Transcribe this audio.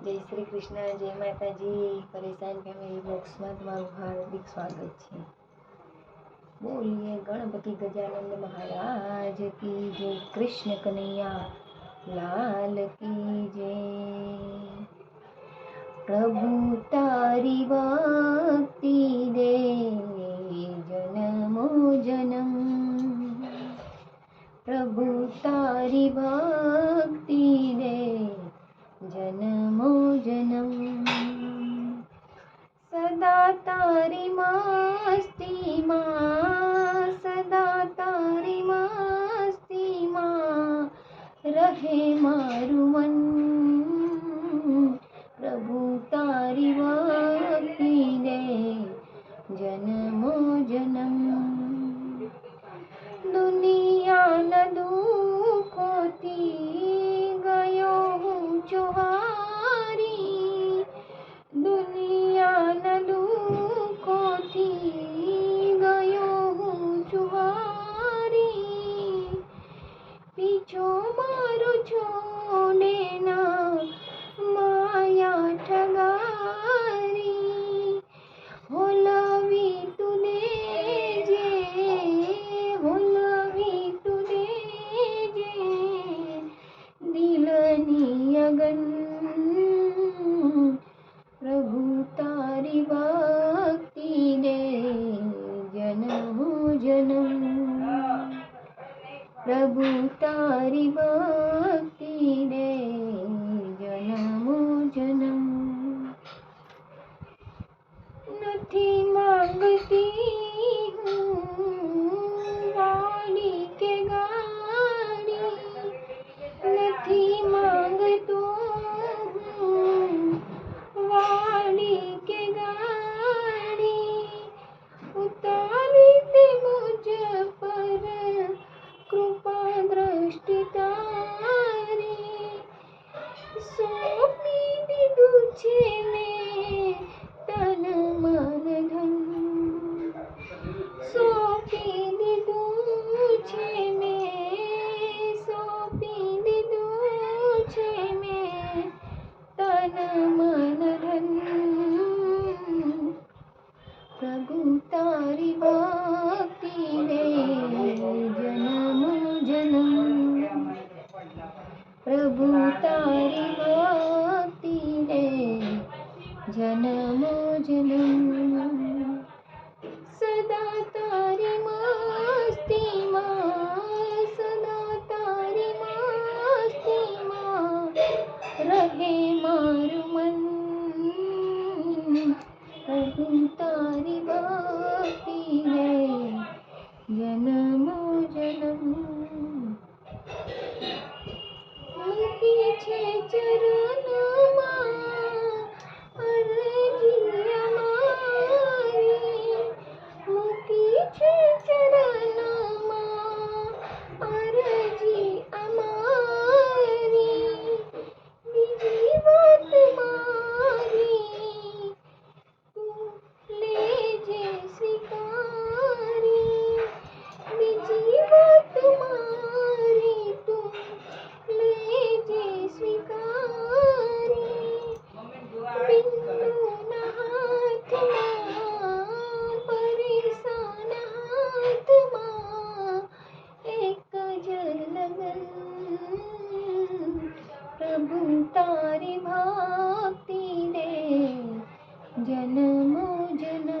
જય શ્રી કૃષ્ણ જય માતાજી પરેશાન ફેમિલી બોક્સમાં તમારું હાર્દિક સ્વાગત છે બોલીએ ગણપતિ ગજાનંદ મહારાજ કી જય કૃષ્ણ કનૈયા લાલ કી જય પ્રભુ તારી ભક્તિ દે જનમો જનમ પ્રભુ તારી ભક્તિ દે જન્મો सदा तारी माँ to પ્રભુ તારી ભક્તિ દે જનમો જનમ. નથી मुझे मन धन। सोपी दे दूझे में सोपी दे मन धन। प्रभु तारी भक्ति रे जन्म जन्म। प्रभु तारी भक्ति जन्मो, जनम सदा तारी मस्ती माँ, सदा तारी मस्ती माँ। रहे मार मन तारी बा। मोजन